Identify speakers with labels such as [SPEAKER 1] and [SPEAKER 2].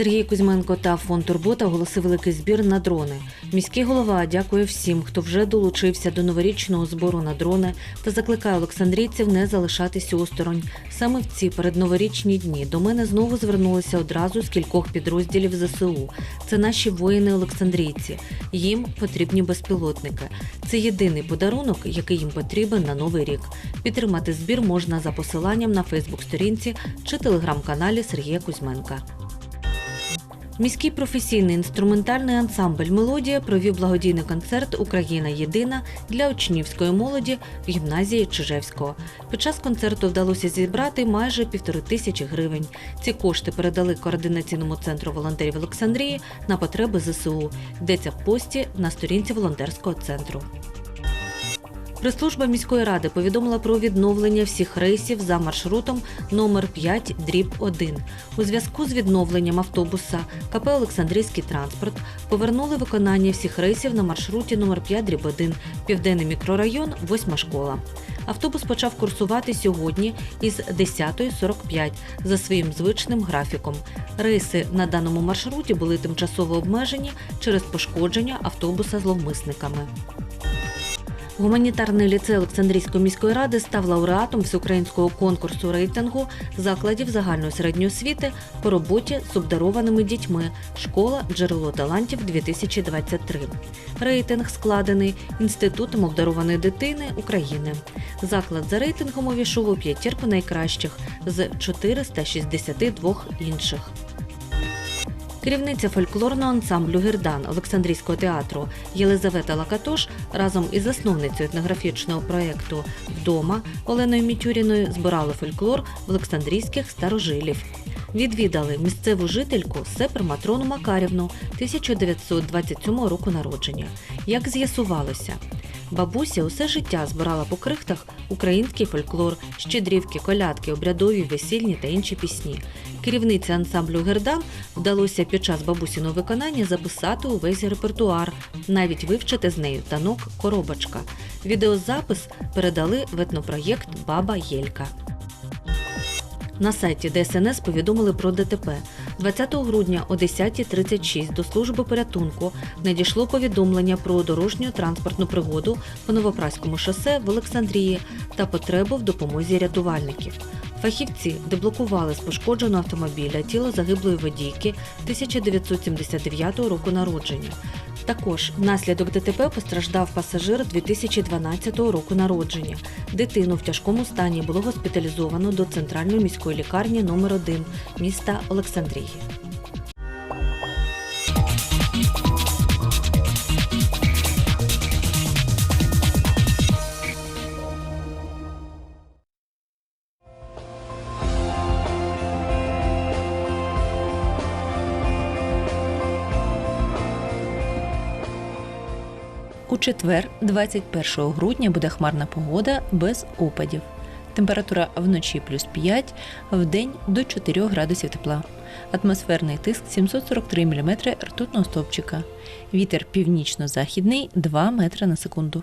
[SPEAKER 1] Сергій Кузьменко та фонд Турбота оголосив великий збір на дрони. Міський голова дякує всім, хто вже долучився до новорічного збору на дрони та закликає олександрійців не залишатися осторонь. Саме в ці передноворічні дні до мене знову звернулися одразу з кількох підрозділів ЗСУ. Це наші воїни-олександрійці. Їм потрібні безпілотники. Це єдиний подарунок, який їм потрібен на новий рік. Підтримати збір можна за посиланням на Фейсбук-сторінці чи телеграм-каналі Сергія Кузьменка. Міський професійний інструментальний ансамбль Мелодія провів благодійний концерт Україна єдина для учнівської молоді в гімназії Чижевського. Під час концерту вдалося зібрати майже півтори тисячі гривень. Ці кошти передали координаційному центру волонтерів Олександрії на потреби ЗСУ. Йдеться в пості на сторінці волонтерського центру. Прес-служба міської ради повідомила про відновлення всіх рейсів за маршрутом номер 5 дріб 1. У зв'язку з відновленням автобуса КП Олександрійський транспорт повернули виконання всіх рейсів на маршруті номер 5 дріб 1 Південний мікрорайон, 8 школа. Автобус почав курсувати сьогодні із 10.45 за своїм звичним графіком. Рейси на даному маршруті були тимчасово обмежені через пошкодження автобуса зловмисниками. Гуманітарний ліцей Олександрійської міської ради став лауреатом всеукраїнського конкурсу рейтингу закладів загальної середньої освіти по роботі з обдарованими дітьми Школа джерело талантів 2023. Рейтинг складений Інститутом обдарованої дитини України. Заклад за рейтингом увійшов у п'ятірку найкращих з 462 інших. Керівниця фольклорного ансамблю Гердан Олександрійського театру Єлизавета Лакатош разом із засновницею етнографічного проєкту Вдома Оленою Мітюріною збирали фольклор в Олександрійських старожилів. Відвідали місцеву жительку Сепер Матрону Макарівну 1927 року народження. Як з'ясувалося, бабуся усе життя збирала по крихтах український фольклор, щедрівки, колядки, обрядові, весільні та інші пісні. Керівниці ансамблю Гердан вдалося під час бабусіного виконання записати увесь репертуар, навіть вивчити з нею танок коробочка. Відеозапис передали в етнопроєкт Баба Єлька. На сайті ДСНС повідомили про ДТП. 20 грудня о 10.36 до служби порятунку надійшло повідомлення про дорожню транспортну пригоду по Новопраському шосе в Олександрії та потребу в допомозі рятувальників. Фахівці деблокували з пошкодженого автомобіля тіло загиблої водійки 1979 року народження. Також внаслідок ДТП постраждав пасажир 2012 року народження. Дитину в тяжкому стані було госпіталізовано до центральної міської лікарні номер 1 міста Олександрії.
[SPEAKER 2] У четвер, 21 грудня, буде хмарна погода без опадів. Температура вночі плюс 5, вдень до 4 градусів тепла. Атмосферний тиск 743 мм ртутного стовпчика. Вітер північно-західний 2 метри на секунду.